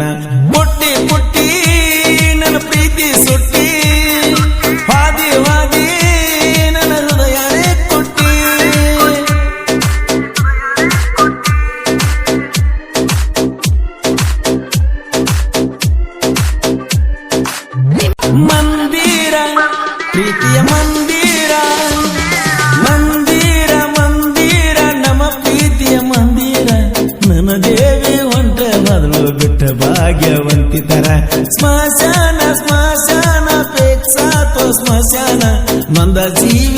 ಬಿದ್ದಾನ ಪೇಕ್ಷಾತೋ ಮಂದ ನೊಂದ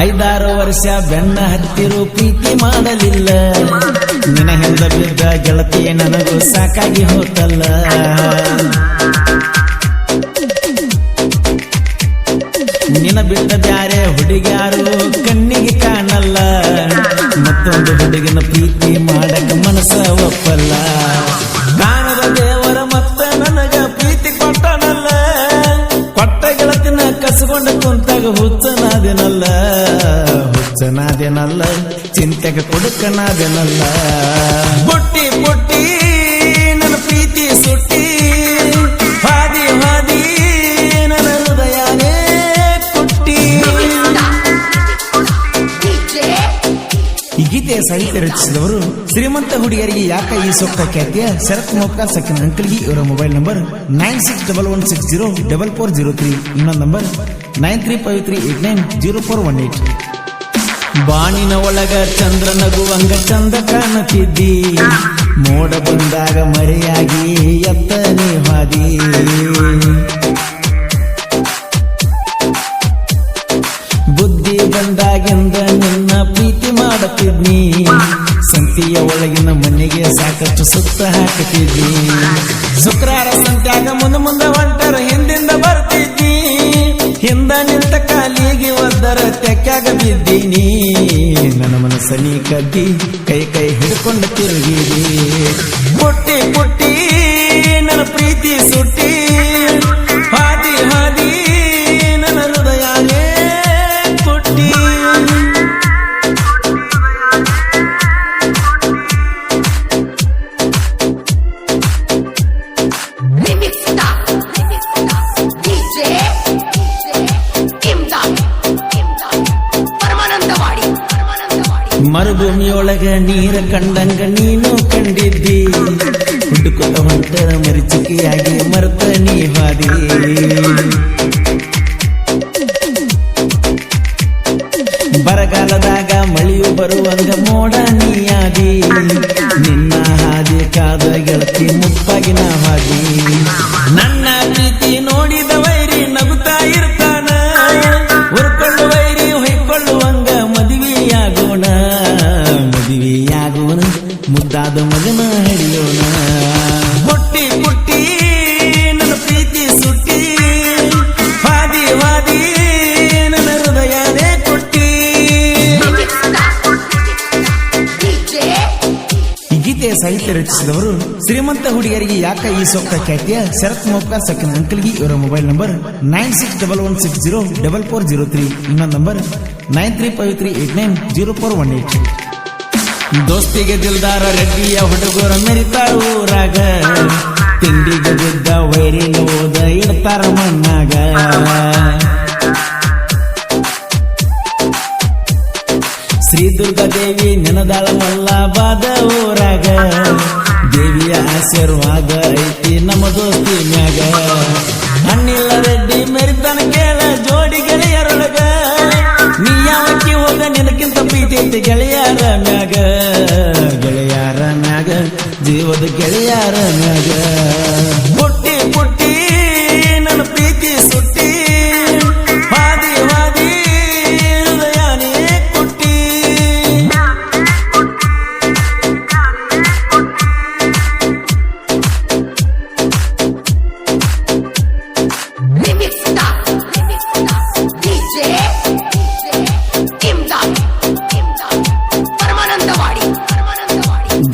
ಐದಾರು ವರ್ಷ ಬೆನ್ನ ಹತ್ತಿರು ಪ್ರೀತಿ ಮಾಡಲಿಲ್ಲ. ನಿನ ಹಿಂದ ಬಿದ್ದ ಗೆಳತಿಯ ನನಗೂ ಸಾಕಾಗಿ ಹೋತಲ್ಲ. ನಿನ ಬಿಟ್ಟ ಬ್ಯಾರೆ ಹುಡುಗ್ಯಾರು ಕಣ್ಣಿಗೆ ಕಾಣಲ್ಲ. ಮತ್ತೊಂದು ಹುಡುಗನ ಪ್ರೀತಿ ಮಾಡಕ ಮನಸ್ಸ ಒಪ್ಪಲ್ಲ. ಕಾಣದ ದೇವರ ಮತ್ತ ನನಗ ಪ್ರೀತಿ ಕೊಟ್ಟನಲ್ಲ. ಕೊಟ್ಟ ಗೆಳತಿನ ಕಸ್ಕೊಂಡು ಕುಂತಾಗ ಹುಚ್ಚನಾದೆನಲ್ಲ. ಹುಚ್ಚನಾದೆನಲ್ಲ ಚಿಂತೆಗೆ ಕೊಡುಕನಾದೆನಲ್ಲ ಬುಟ್ಟಿ ಬುಟ್ಟಿ, ನನ್ನ ಪ್ರೀತಿ ಸುಟ್ಟಿ ಹಾದಿ ಹಾದಿ, ನನ್ನ ಹೃದಯನೇ ಕುಟ್ಟಿ. ಈ ಸಾಹಿತ್ಯ ರಚಿಸಿದವರು ಶ್ರೀಮಂತ ಹುಡುಗಿಯರಿಗೆ ಯಾಕ ಈ ಸೊಕ್ಕ ಖ್ಯಾತಿಯ ಶರತ್ ಮೊಕ್ಕ ಸಕಿನ ಅಂಕಲ್ಗಿ ಇವರ mobile number nine six double one six zero double four zero three. ಇನ್ನೊಂದು number nine three five three eight nine zero four one eight. ಬಾಣಿನ ಒಳಗ ಚಂದ್ರ ನಗುವಂಗ ಚಂದ ಕಾಣುತ್ತಿದ್ದಿ. ಮೋಡ ಬಂದಾಗ ಮರೆಯಾಗಿ ಎತ್ತ ನೀ ಹಾದಿ. ಬುದ್ಧಿ ಬಂದಾಗಿಂದ ನಿನ್ನ ಪ್ರೀತಿ ಮಾಡುತ್ತಿದ್ನಿ. ಸಂತಿಯ ಒಳಗಿನ ಮನೆಗೆ ಸಾಕಷ್ಟು ಸುತ್ತ ಹಾಕುತ್ತಿದ್ದಿ. ಶುಕ್ರವಾರ ಸಂತ್ಯಾಗ ಮುಂದೆ ಮುಂದೆ ಹೊಂಟರ, ಹಿಂದಿಂದ ಒದ್ದರ ತೆಕ್ಕಾಗ ಬಿದ್ದೀನಿ. ನನ್ನ ಮನಸ್ಸನಿ ಕದ್ದಿ ಕೈ ಕೈ ಹಿಡ್ಕೊಂಡು ತಿರುಗಿದಿ. ಪುಟ್ಟಿ ಪುಟ್ಟಿ ನನ್ನ ಪ್ರೀತಿ ಸುಟ್ಟಿ. ಮರುಭೂಮಿಯೊಳಗ ನೀರ ಕಂಡಂಗ ನೀನು ಕಂಡಿದ್ದಿ. ಹುಡುಕೊಂಡ ಮರಿಚಿಕೆಯಾಗಿ ಮರ್ತ ನೀ ಹಾದಿ. ಬರಗಾಲದಾಗ ಮಳೆಯು ಬರುವಂಗ ಮೋಡ ನೀಯಾದಿ ನಿನ್ನ ಹಾದಿ ಕಾದ ಗೆಳತಿ ಮುಪ್ಪಾಗಿನ ಹಾದಿ. ನನ್ನ ಪ್ರೀತಿ ಗೀತೆಯ ಸಾಹಿತ್ಯ ರಚಿಸಿದವರು ಶ್ರೀಮಂತ ಹುಡುಗಿಯರಿಗೆ ಯಾಕ ಈ ಸೊಕ್ಕ ಖ್ಯಾತಿಯ? ಶರತ್ ಮೊಕ್ಕ ಸಕಿನ ಅಂಕಲ್ಗಿ ಇವರ mobile number nine six double one six zero double four zero three. ಇನ್ನೊಂದು number nine three five three eight nine zero four one eight. ದೋಸ್ತಿಗೆ ದಿಲ್ದಾರ ರೆಡ್ಡಿಯ ಹುಡುಗರ ಮೆರಿತಾರ ಊರಾಗ. ತಿಂಡಿಗೆ ಬಿದ್ದ ವೈರಿನ ಓದ ಇಡ್ತಾರ ಮಣ್ಣಾಗ. ಶ್ರೀ ದುರ್ಗಾ ದೇವಿ ನೆನದಾಳ ಮಲ್ಲಬಾದ. ಆಶೀರ್ವಾದ ಐತಿ ನಮ್ಮ ದೋಸ್ತಿ ಮ್ಯಾಗ. ಅಣ್ಣಿಲ್ಲ ರೆಡ್ಡಿ ಮೆರಿತನ ಕೇಳ ಜೋಡಿ ಗೆಳೆಯರೊಳಗ. ನೀ ಯಾವಕ್ಕೆ ಹೋಗ ನಿನಕ್ಕಿಂತ ಪ್ರೀತಿ ಗೆಳೆಯರ ಮ್ಯಾಗ. ಗೆಳೆಯರ ಮ್ಯಾಗ, ಜೀವದ ಗೆಳೆಯರ ಮ್ಯಾಗ.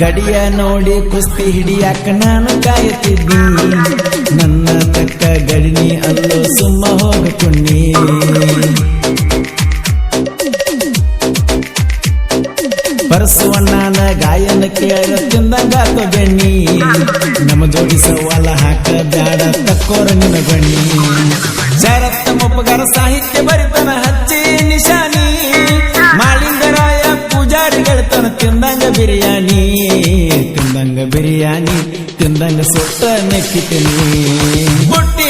ಗಡಿಯ ನೋಡಿ ಕುಸ್ತಿ ಹಿಡಿಯಾಕ ನಾನು ಕಾಯುತ್ತಿದ್ದಿ. ನನ್ನ ತಕ್ಕ ಗಡಿನಿ ಅಲ್ಲೋ ಸುಮ್ಮ ಹೋಗುತ್ತುಣ್ಣಿ ಪರಸುವಣ್ಣನ ಗಾಯನ ಕೇಳ ತಿಂದಂಗಾತ ಬೆಣ್ಣಿ ನಮ್ಮ ಜೋಡಿ ಸವಾಲ ಹಾಕ ಬ್ಯಾಡ ತಕ್ಕೋರ ನಿನ ಬಣ್ಣಿ ಶರತ್ತ ಮೊಪ್ಪಗಾರ ಸಾಹಿತ್ಯ ಬರಿತನ ಹಚ್ಚಿ ನಿಶಾನಿ. ಮಾಳಿಂಗರಾಯ ಪೂಜಾರಿ ಗೆಳತನ ತಿಂದಂಗ ಬಿರಿಯಾನಿ. ತಿಂದಂಗ ಬಿರಿಯಾನಿ ತಿಂದಂಗ ಸುಟ್ಟ ನೆಕ್ಕಿತೀನಿ